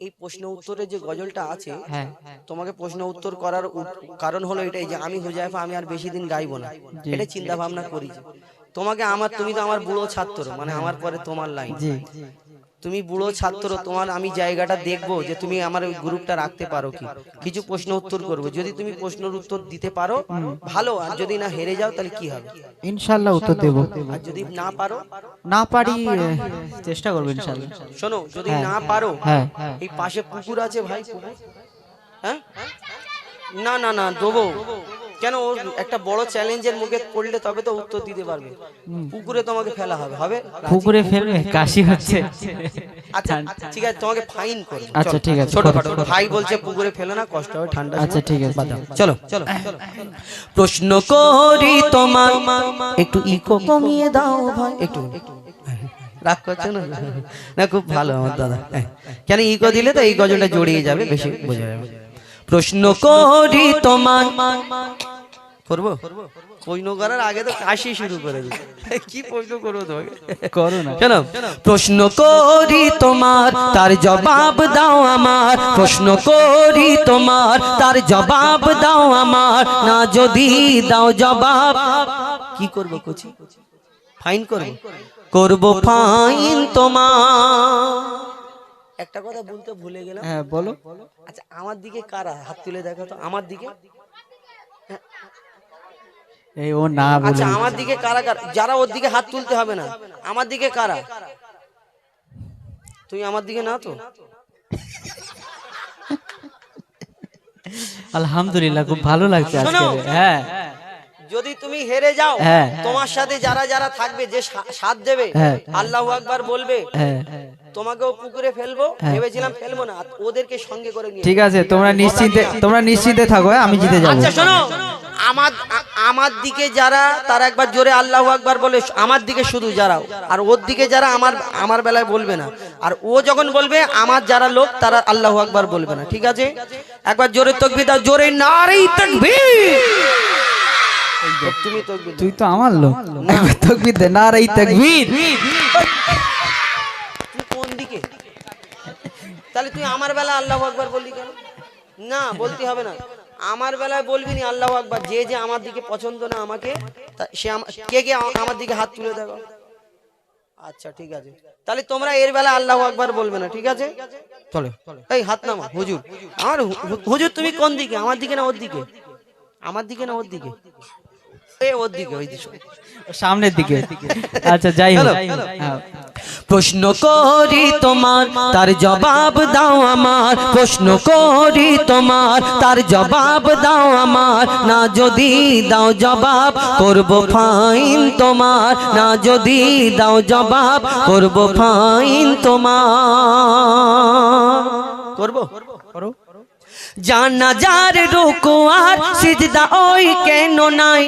এই প্রশ্ন উত্তরে যে গজলটা আছে হ্যাঁ তোমাকে প্রশ্ন উত্তর করার কারণ হলো এটাই যে আমি হুজাইফা আমি আর বেশি দিন গাইবো না। এটা চিন্তা ভাবনা করি। তোমাকে আমার তুমি তো আমার বুড়ো ছাত্র মানে আমার পরে তোমার লাইন জি। তুমি বুড়ো ছাত্র তোমার আমি জায়গাটা দেখব যে তুমি আমার ওই গ্রুপটা রাখতে পারো কি? কিছু প্রশ্ন উত্তর করব। যদি তুমি প্রশ্নের উত্তর দিতে পারো ভালো আর যদি না হেরে যাও তাহলে কি হবে? ইনশাল্লাহ উত্তর দেব। আর যদি না পারো না পারি? চেষ্টা করব ইনশাল্লাহ। শোনো যদি না পারো হ্যাঁ। এই পাশে পুকুর আছে ভাই পুকুর? হ্যাঁ? না না না দেবো। কেন ওর একটা বড় চ্যালেঞ্জের মুখে পড়লে তবে তো উত্তর দিতে পারবে? পুকুরে তোমাকে ফেলা হবে হবে? পুকুরে ফেলবে কাশি হচ্ছে। আচ্ছা ঠিক আছে তোমাকে ফাইন করবে আচ্ছা, ঠিক আছে, ছোট করো, ভাই বলছে পুকুরে ফেলো না কষ্ট হবে ঠান্ডা আচ্ছা, ঠিক আছে। বাদ দাও। চলো চলো চলো। প্রশ্ন করি তোমার একটু ইকো কমিয়ে দাও ভাই। একটু রাগ করছ না? না খুব ভালো আমার দাদা। হ্যাঁ। কেন ইকো দিলে তো এই গজলটা জড়িয়ে যাবে বেশি বোঝা যাবে। প্রশ্ন করি তোমার করব? প্রশ্ন করার আগে তো কাশি শুরু করে দিই কি প্রশ্ন করব তোমাকে? করো না। কেন প্রশ্ন করি তোমার তার জবাব দাও আমার। প্রশ্ন করি তোমার তার জবাব দাও আমার। না যদি দাও জবাব। কি করব কুচি? ফাইন করব? করব ফাইন তোমার। একটা কথা বলতে ভুলে গেলাম। হ্যাঁ বলো। আচ্ছা আমার দিকে কারা হাত তুলে দেখো তো? আমার দিকে? এই ও না আচ্ছা আমার দিকে কারা কারা যারা ওর দিকে হাত তুলতে হবে না আমার দিকে কারা? তুই আমার দিকে না তো। আলহামদুলিল্লাহ খুব ভালো লাগছে আজকে। হ্যাঁ। যদি তুমি হেরে যাও হ্যাঁ। তোমার সাথে যারা যারা থাকবে যে সাথ দেবে হ্যাঁ। আল্লাহ আকবার বলবে হ্যাঁ। তোমাকেও পুকুরে ফেলব ভেবেছিলাম ফেলব না ওদেরকে সঙ্গে করে ঠিক আছে তোমরা নিশ্চিন্তে তোমরা নিশ্চিন্তে থাকো আমি জিতে যাব। আচ্ছা শোনো। আমার আমার দিকে যারা তারা একবার জোরে আল্লাহ একবার বলে আমার দিকে শুধু যারা আর ওর দিকে যারা আমার আমার বেলায় বলবে না। আর ও যখন বলবে আমার যারা লোক তারা আল্লাহ একবার বলবে না। ঠিক আছে? একবার জোরে তকবি দাও জোরে নারী তকবীর। তুমি তকবীর তুই তো আমার লোক। তকবীর দে না রে তাকবীর। তুই কোন দিকে? তাহলে তুই আমার বেলা আল্লাহ একবার বললি কেন? না বলতে হবে না। আমার বেলায় বলবি নি আল্লাহ আকবার, যে যে আমার দিকে পছন্দ না আমাকে সে কে কে আমার দিকে হাত তুলে দেখো। আচ্ছা ঠিক আছে। তাহলে তোমরা এর বেলা আল্লাহ আকবার বলবে না, ঠিক আছে? চলো, এই হাত নামা হুজুর। আমার হুজুর, তুমি কোন দিকে? আমার দিকে না ওর দিকে? আমার দিকে না ওর দিকে? এ ওর দিকে, ওই দিকে। সামনের দিকে। আচ্ছা যাই হোক। হ্যাঁ। প্রশ্ন করি তোমার তার জবাব দাও আমার। প্রশ্ন করি তোমার তার জবাব দাও আমার। না যদি দাও জবাব করব ফাইন তোমার। না যদি দাও জবাব করব ফাইন তোমার। করব? করো জানাজার রোকো আর সিজদা ওই কেন নাই?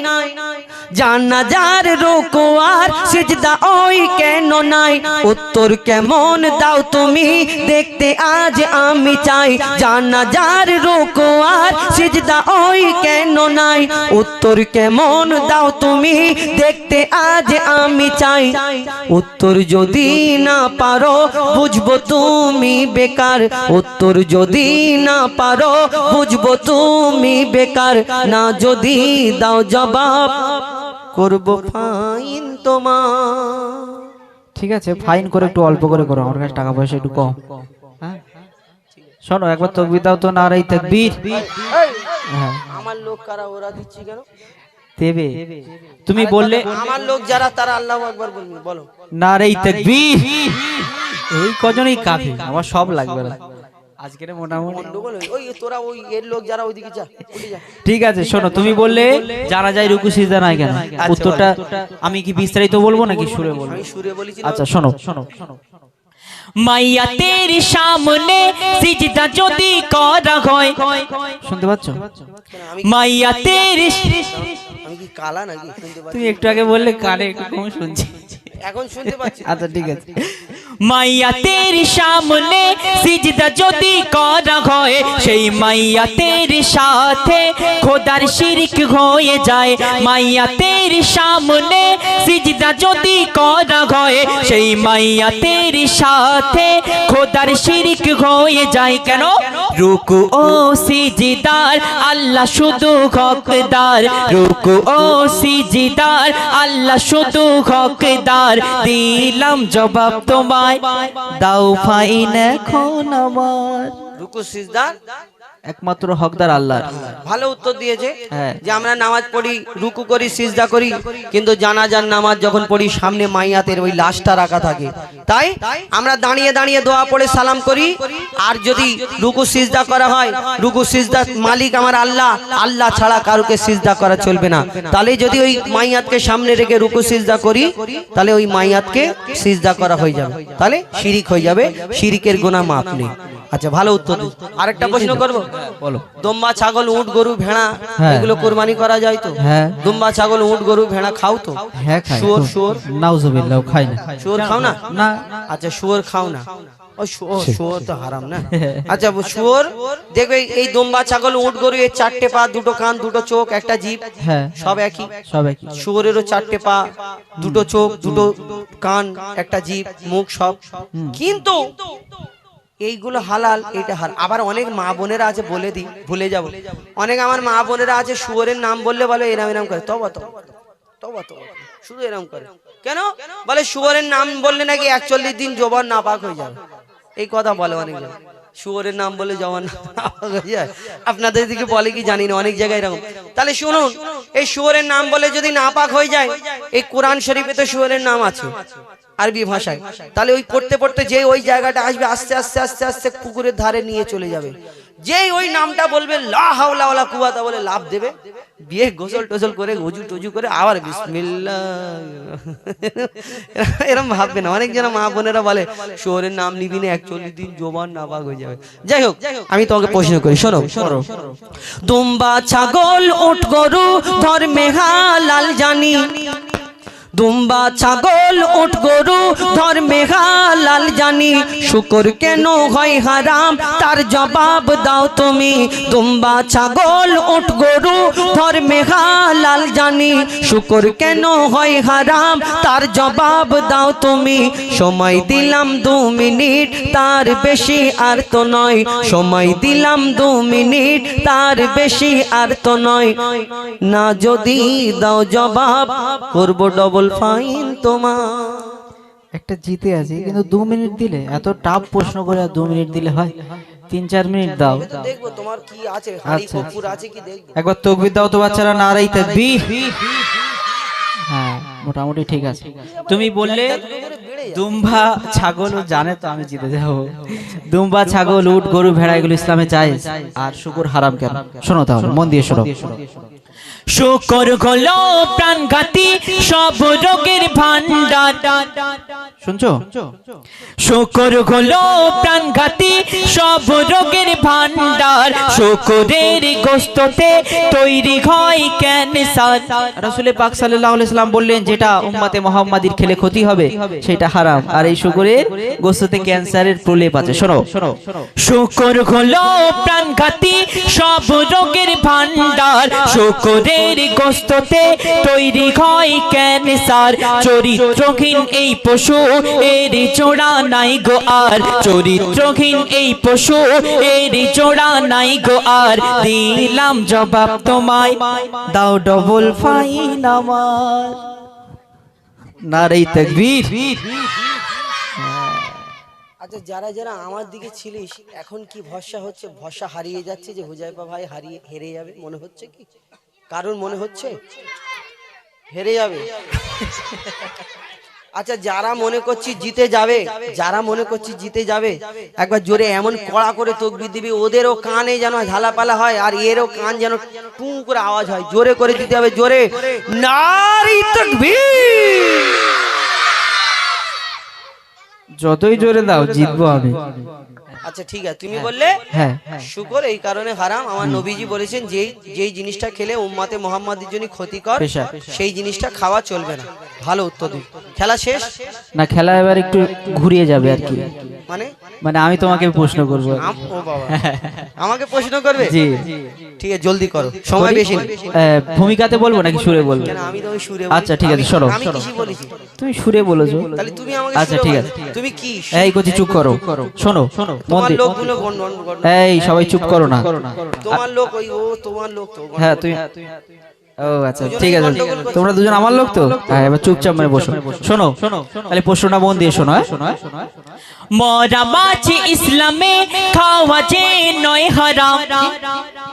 জানাজার রোকো আর সিজদা ওই কেন নাই? উত্তর কেমন দাও তুমি, দেখতে আজ আমি চাই। জানাজার রোকো আর সিজদা ওই কেন নাই? উত্তর কেমন দাও তুমি, দেখতে আজ আমি চাই। উত্তর যদি না পারো, বুঝব তুমি বেকার। উত্তর যদি না পারো বুঝব তুমি বেকার। না যদি দাও জবাব করব ফাইন তোমার। ঠিক আছে ফাইন করে একটু অল্প করে করো আমার কাছে টাকা পয়সা একটু কম। হ্যাঁ? শোনো একবার তকবির দাও তো না রে তাকবীর। হ্যাঁ। আমার লোক কারা ওরা দিচ্ছি কেন? দেবে। তুমি বললে আমার লোক যারা তারা আল্লাহ একবার বলবি বলো। না রে তাকবীর। এই কজনই কাফি আমার সব লাগবে না। আজকের মোটামুটি। গন্ডগোল ওই তোরা ওই এর লোক যারা ওইদিকে যা ঠিক আছে শোনো তুমি বললে যারা যায় রুকু সিজদা নাই কেন? উত্তরটা আমি কি বিস্তারিত বলব নাকি সুরে বলব? সুরে বলেছি আচ্ছা শোনো। শোনো। মাইয়া তের সামনে সিজদা যদি করা হয়। শুনতে পাচ্ছ? মাইয়া তের আমি কি কালা নাকি? তুমি একটু আগে বললে কানে একটু কম শুনছি। এখন শুনতে পাচ্ছি। আচ্ছা ঠিক আছে। মাইয়াতের সামনে সিজদা যদি করা হয়, সেই মাইয়াতের সাথে খোদার শিরিক হয়ে যায়। মাইয়াতের সামনে সিজদা যদি করা হয়, সেই মাইয়াতের সাথে খোদার শিরিক হয়ে যায়। কেন? রুকু ও সিজদার, আল্লাহ শুধু হকদার। রুকু ও সিজদার, আল্লাহ শুধু হকদার। দিলাম জবাব তোমায় দাও ফাইন এখন আমার। রুকু সিজদার। একমাত্র হকদার আল্লাহ। ভালো উত্তর দিয়েছে হ্যাঁ। যে আমরা নামাজ পড়ি রুকু করি সিজদা করি কিন্তু জানাজার নামাজ যখন পড়ি সামনে মাইয়াতের ওই লাশটা রাখা থাকে। তাই আমরা দাঁড়িয়ে দাঁড়িয়ে দোয়া পড়ে সালাম করি। আর যদি রুকু সিজদা করা হয় রুকু সিজদা মালিক আমার আল্লাহ আল্লাহ ছাড়া কারুকে সিজদা করা চলবে না। তাহলে যদি ওই মাইয়াতকে সামনে রেখে রুকু সিজদা করি তাহলে ওই মাইয়াতকে সিজদা করা হয়ে যাবে। তাহলে শিরিক হয়ে যাবে। শিরিকের গোনা মাপ নেই। আচ্ছা ভালো উত্তর। আরেকটা প্রশ্ন করব? বলো। দম্বা ছাগল উট গরু ভেড়া হ্যাঁ। এগুলো কোরবানি করা যায় তো? হ্যাঁ। দুম্বা ছাগল উট গরু ভেড়া খাও তো? হ্যাঁ খাই। শুয়োর শুয়োর? নাউজুবিল্লাহ খাই না। শুয়োর খাও না? না। আচ্ছা শুয়োর খাও না। ও শুয়োর শুয়োর তো হারাম না? আচ্ছা শুয়োর? দেখবে এই দম্বা ছাগল উট গরু এর চারটে পা দুটো কান দুটো চোখ একটা জিভ হ্যাঁ। সব একই? সব একই। শুয়োরেরও চারটে পা দুটো চোখ দুটো কান একটা জিভ মুখ সব। কিন্তু এইগুলো হালাল এটা হাল আবার অনেক মা বোনেরা আছে, বলে দিই, ভুলে যাব। অনেক আমার মা বোনেরা আছে, শুয়োরের নাম বললে বলে এরাম এরাম করে। তবা তবা শুধু এরম করে। কেন? বলে শুয়োরের নাম বললে নাকি একচল্লিশ দিন জবান নাপাক হয়ে যাবে। এই কথা বলে অনেকজন শুয়োরের নাম বলে জবান আপনাদের দিকে বলে কি জানি না, অনেক জায়গায় এরকম। তাহলে শুনুন, এই শুয়োরের নাম বলে যদি না পাক হয়ে যায়, এই কোরআন শরীফে তো শুয়োরের নাম আছে। আরবি ভাষায়। তাহলে ওই পড়তে পড়তে যে ওই জায়গাটা আসবে আস্তে আস্তে আস্তে আস্তে পুকুরের ধারে নিয়ে চলে যাবে। যেই ওই নামটা বলবে লা হাওলা ওয়ালা কুওয়াতা বলে লাভ দেবে বিয়ে গোসল টোসল করে অজু টজু করে আবার বিসমিল্লাহ। এরকম ভাববে না। অনেক জন মা বোনেরা বলে শহরের নাম নিবি না একচল্লিশ দিন জোবান নাপাক হয়ে যাবে। যাই হোক আমি তোমাকে প্রশ্ন করি শোনো শোনো দুম্বা ছাগল উট গরু ধর্মে হালাল জানি। দুম্বা ছাগল উঠ গরু, ধর্মে হালাল জানি। শুকর কেন হয় হারাম? তার জবাব দাও তুমি। দুম্বা ছাগল উঠ গরু, ধর্মে হালাল জানি। শুকর কেন হয় হারাম? তার জবাব দাও তুমি। সময় দিলাম দু মিনিট, তার বেশি আর তো নয়। সময় দিলাম দু মিনিট, তার বেশি আর তো নয়। না যদি দাও জবাব, করব ডবল ফাইন তোমার। একটা জিতে আছে কিন্তু দু মিনিট দিলে এত টাফ প্রশ্ন করে আর দু মিনিট দিলে হয়। তিন চার মিনিট দাও। দেখব তোমার কি আছে আচ্ছা। আছে কি দেখব। একবার তকবির দাও তো বাচ্চারা নারাই তাকবীর হ্যাঁ মোটামুটি ঠিক আছে। তুমি বললে দুম্বা ছাগল জানে তো আমি জিতে যাব। দুম্বা ছাগল উট গরু ভেড়া এগুলো ইসলামে চাই আর শুকুর হারাম কেন? শোনো তাহলে মন দিয়ে শোনো। শুকর হলো প্রাণঘাতী, সব রোগের ভান্ডার শুনছো? শুকর হলো প্রাণঘাতী, সব রোগের ভান্ডার শুকরের গোস্ততে তৈরি হয় ক্যান্সার। রাসূল পাক সাল্লাল্লাহু সাল্লাম বললেন, যেটা উম্মতে মুহাম্মাদির খেলে ক্ষতি হবে, সেটা হারাম। আর এই শুকরের গোস্ততে ক্যান্সারের প্রলেপ আছে। শোনো। শুকর হলো প্রাণঘাতী, সব রোগের ভান্ডার শুকরের গোস্ততে তৈরি হয় ক্যান্সার। চরিত্রহীন এই পশু এর জোড়া নাই গো আর। চরিত্রহীন এই পশু এর জোড়া নাই গো আর। দিলাম জবাব তোমায়, দাও ডবল ফাইন আমার। আচ্ছা যারা যারা আমার দিকে ছিলিস, এখন কি ভরসা হচ্ছে? ভরসা হারিয়ে যাচ্ছে যে হুজাইফা ভাই হারিয়ে, হেরে যাবে, মনে হচ্ছে কি? কারণ মনে হচ্ছে? হেরে যাবে। আচ্ছা যারা মনে করছি জিতে যাবে, যারা মনে করছি জিতে যাবে, একবার জোরে এমন কড়া করে তকবির দিবি, ওদেরও কানে যেন ঝালাপালা হয় আর এরও কান যেন টু করে আওয়াজ হয়। জোরে করে দিতে হবে, জোরে। নারী তকবীর! যতই জোরে দাও, জিতবো আমি। আচ্ছা ঠিক আছে। তুমি বললে হ্যাঁ শুকর এই কারণে হারাম। আমার নবীজি বলেছেন যেই যেই জিনিসটা খেলে উম্মাতে মোহাম্মদের জন্য ক্ষতিকর সেই জিনিসটা খাওয়া চলবে না। ভালো উত্তর দিন খেলা শেষ? না খেলা এবার একটু ঘুরিয়ে যাবে আর কি। মানে? মানে আমি তোমাকে প্রশ্ন করব। আম- ও বাবা। আমাকে প্রশ্ন করবে? জি। ঠিক আছে জলদি করো। সময় বেশি ভূমিকাতে বলব নাকি সুরে বলব? আমি তো সুরে আচ্ছা, ঠিক আছে, সরো, আমি। কিছু বলেছি? তুমি সুরে বলেছ। তাহলে তুমি আমাকে আচ্ছা, ঠিক আছে। তুমি কি? এই কচি চুপ করো। শোনো। শোনো। তোমার লোকগুলো এই সবাই চুপ করো না তোমার লোক ওই ও তোমার লোক হ্যাঁ তুই ও আচ্ছা ঠিক আছে তোমরা দুজন আমার লোক তো হ্যাঁ এবার চুপচাপ মানে বসো শোনো তাহলে প্রশ্নটা মন দিয়ে শোনো হ্যাঁ মরা মাছ ইসলামে খাওয়া যে নয় হারাম।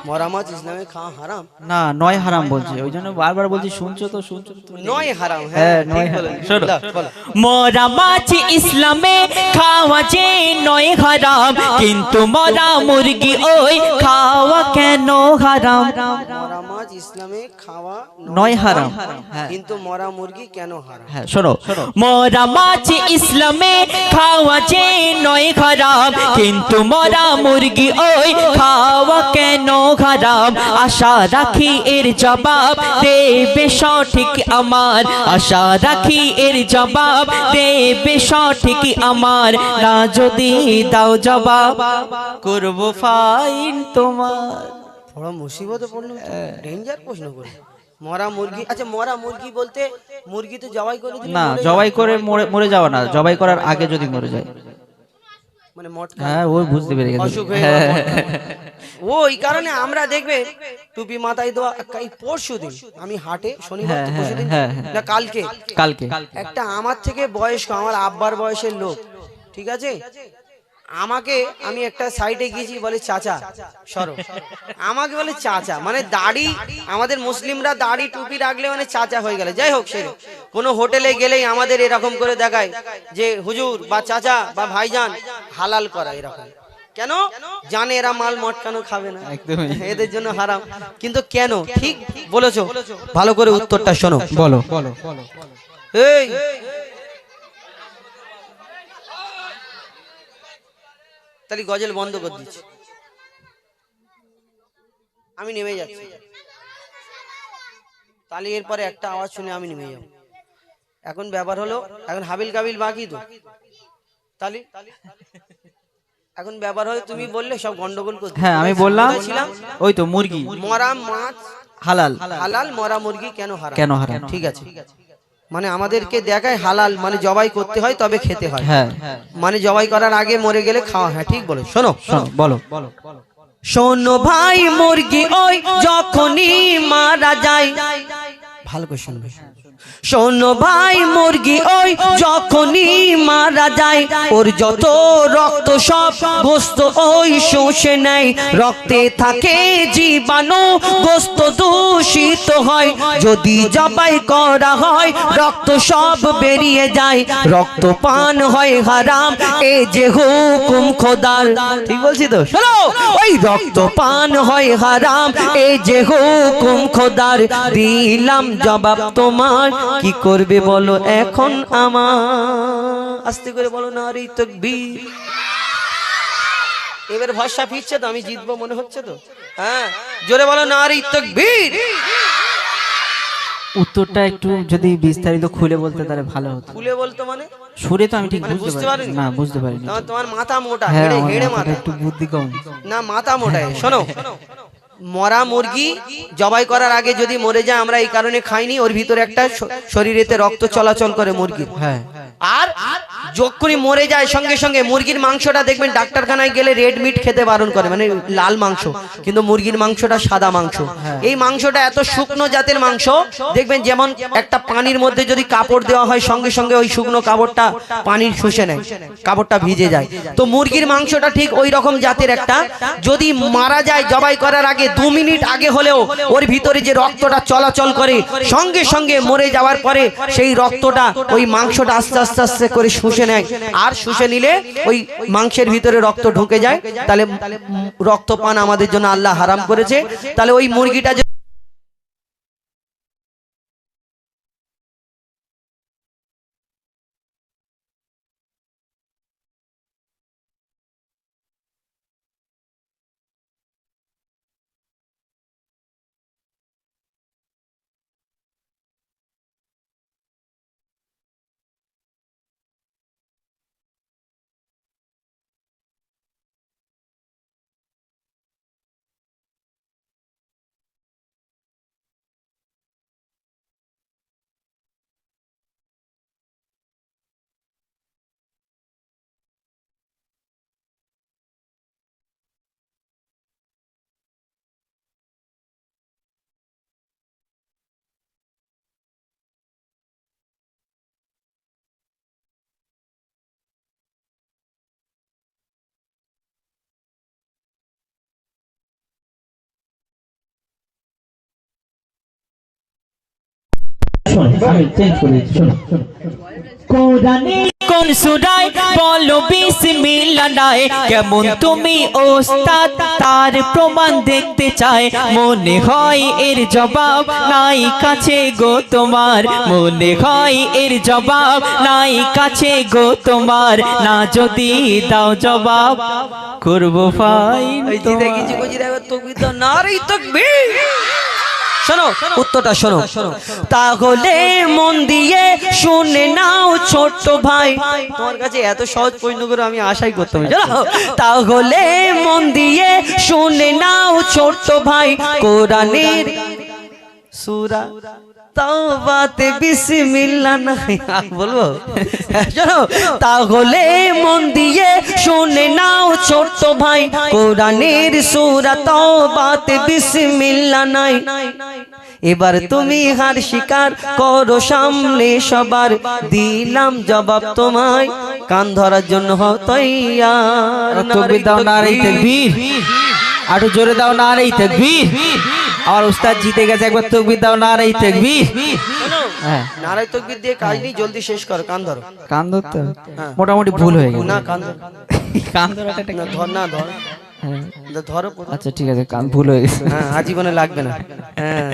মরা মাছ ইসলামে খাওয়া হারাম? না নয় হারাম বলছে। ওই জন্য বারবার বলছি শুনছো তো শুনছো তো তুমি? নয় হারাম হ্যাঁ, হ্যাঁ নয় হারাম। শোনো। মরা মাছ ইসলামে খাওয়া যে নয় হারাম। কিন্তু মরা মুরগি ওই খাওয়া কেন হারাম? মরা মাছ ইসলামে খাওয়া নয় হারাম হ্যাঁ। কিন্তু মরা মুরগি কেন হারাম? হ্যাঁ শোনো। মরা মাছ ইসলামে খাওয়া যে নয় খারাপ কিন্তু মরা মুরগি ওই খাওয়া কেন খারাপ? আশা রাখি এর জবাব দেবে সঠিক আমার। আশা রাখি এর জবাব দেবে সঠিক আমার। না যদি দাও জবাব করব ফাইন তোমার। বড় মুসিবতে পড়ল ডেঞ্জার প্রশ্ন করে। মরা মুরগি আচ্ছা মরা মুরগি বলতে মুরগি তো জবাই করে না জবাই করে মরে যাওয়া না। জবাই করার আগে যদি মরে যায়। মানে মটকা হ্যাঁ ও বুঝতে পেরে গেছে। অসুখ হয়ে ও এই কারণে আমরা দেখবে টুপি মাথায় দেওয়া এই পরশু দিন আমি হাটে শনিবার হ্যাঁ। না কালকে। কালকে। একটা আমার থেকে বয়স্ক আমার আব্বার বয়সের লোক ঠিক আছে? আমাকে আমি একটা সাইডে গিয়েছি বলে চাচা সরো। আমাকে বলে চাচা মানে দাড়ি আমাদের মুসলিমরা দাড়ি টুপি রাখলে মানে চাচা হয়ে গেলে। যাই হোক সে কোনো হোটেলে গেলেই আমাদের এরকম করে দেখায় যে হুজুর বা চাচা বা ভাইজান হালাল করা এরকম। কেন? জানে এরা মাল মটকানো খাবে না। এদের জন্য হারাম। কিন্তু কেন? ঠিক বলেছ। ভালো করে উত্তরটা শোনো। বলো। এই! তাহলে গজল বন্ধ করে দিচ্ছি। আমি নেমে যাচ্ছি। তাহলে এরপরে একটা আওয়াজ শুনে আমি নেমে যাব। এখন ব্যাপার হলো এখন হাবিল কাবিল বাকি তো। তাহলে এখন ব্যাপার হলো তুমি বললে সব গন্ডগোল করতে। হ্যাঁ আমি বললাম ওই তো মুরগি। মরা মাছ হালাল। হালাল মরা মুরগি কেন হারাম? কেন হারাম? ঠিক আছে। মানে আমাদেরকে দেখায় হালাল মানে জবাই করতে হয় তবে খেতে হয়। হ্যাঁ। মানে জবাই করার আগে মরে গেলে খাওয়া হয় ঠিক বলে। শোনো। শোনো বলো। শোনো ভাই মুরগি ওই যখনই মারা যায়। ভালো করে শুনবে। শোনো ভাই মুরগি, ওই যখনই মারা যায়, ওর যত রক্ত সব গোস্ত ওই শোষে নেয়। রক্তে থাকে জীবাণু, গোস্ত দূষিত হয়। যদি জবাই করা হয়, রক্ত সব বেরিয়ে যায়। রক্ত পান হয় হারাম, এ যে হুকুম খোদার। ঠিক বলছি তো? শোনো, ওই রক্ত পান হয় হারাম, এ যে হুকুম খোদার। দিলাম জবাব তোমার কি করবে বলো এখন আমার? আস্তে করে বলো না রে তকবীর। এবার ভরসা ফিরছে তো আমি জিতবো মনে হচ্ছে তো? হ্যাঁ জোরে বলো না রে তকবীর। উত্তরটা একটু যদি বিস্তারিত খুলে বলতে তাহলে ভালো হতো। খুলে বলতো মানে? সুরে তো আমি ঠিক মানে বুঝতে পারি পারিনি? না বুঝতে পারিনি। তোমার- তোমার মাথা মোটা হ্যাঁ হেড়ে হেড়ে মাথা। একটু বুদ্ধি কম। না মাথা মোটায় শোনো। মরা মুরগি জবাই করার আগে যদি মরে যায় আমরা এই কারণে খাইনি ওর ভিতরে একটা শরীরেতে রক্ত চলাচল করে মুরগির। হ্যাঁ। আর যখনই মরে যায় সঙ্গে সঙ্গে মুরগির মাংসটা দেখবেন ডাক্তারখানায় গেলে রেড মিট খেতে বারণ করে মানে লাল মাংস কিন্তু মুরগির মাংসটা সাদা মাংস। এই মাংসটা এত শুকনো জাতের মাংস দেখবেন যেমন একটা পানির মধ্যে যদি কাপড় দেওয়া হয় সঙ্গে সঙ্গে ওই শুকনো কাপড়টা পানির শুষে নেয় কাপড়টা ভিজে যায়। তো মুরগির মাংসটা ঠিক ওই রকম জাতের একটা যদি মারা যায় জবাই করার আগে দু মিনিট আগে হলেও ওর ভিতরে যে রক্তটা চলাচল করে, সঙ্গে সঙ্গে মরে যাওয়ার পরে সেই রক্তটা ওই মাংসটা আস্তে আস্তে আস্তে করে শুষে নেয়। আর শুষে নিলে ওই মাংসের ভিতরে রক্ত ঢুকে যায়। তাহলে রক্তপান আমাদের জন্য আল্লাহ হারাম করেছে। তাহলে ওই মুরগিটা যদি আমি চেঞ্জ করে শোনো শোনো কোরআনে কোন সুরায় বলো বিসমিল্লাহ নাই কেমন তুমি ওস্তাদ? তার প্রমাণ দেখতে চাই। মনে হয় এর জবাব নাই কাছে গো তোমার। মনে হয় এর জবাব নাই কাছে গো তোমার। না যদি দাও জবাব করব নারী তকবির! শোনো উত্তরটা শোনো। তাহলে মন দিয়ে শুনে নাও ছোট্ট ভাই। তোমার কাছে এত সহজ প্রশ্ন করে আমি আশাই করতাম তাহলে মন দিয়ে শুনে নাও ছোট্ট ভাই। কোরআনের সুরা তাওবাতে বিসমিল্লাহ নাই বলব? শোনো, তাহলে মন দিয়ে শুনে নাও ছোট্ট ভাই, কোরআনের সূরা তাওবাতে বিসমিল্লাহ নাই। এবার তুমি হার শিকার করো সামনে সবার, দিলাম জবাব তোমায়, কান ধরার জন্য তৈয়ার। তকবির দাও নারাই তাকবীর। আরও জোরে দাও নারাই তাকবীর। আমার উস্তাদ জিতে গেছে একবার তকবির দাও না নারাই তকবির। হ্যাঁ। নারায় তকবির দিয়ে কাজ নেই জলদি শেষ কর কান ধরো। কান ধরতে হবে? মোটামুটি ভুল হয়ে গেল। না কান ধরো। কান ধরো না, ধর না ধর। হ্যাঁ। ধরো আচ্ছা ঠিক আছে কান ভুল হয়ে গেছে। হ্যাঁ আজীবনে লাগবে না। হ্যাঁ।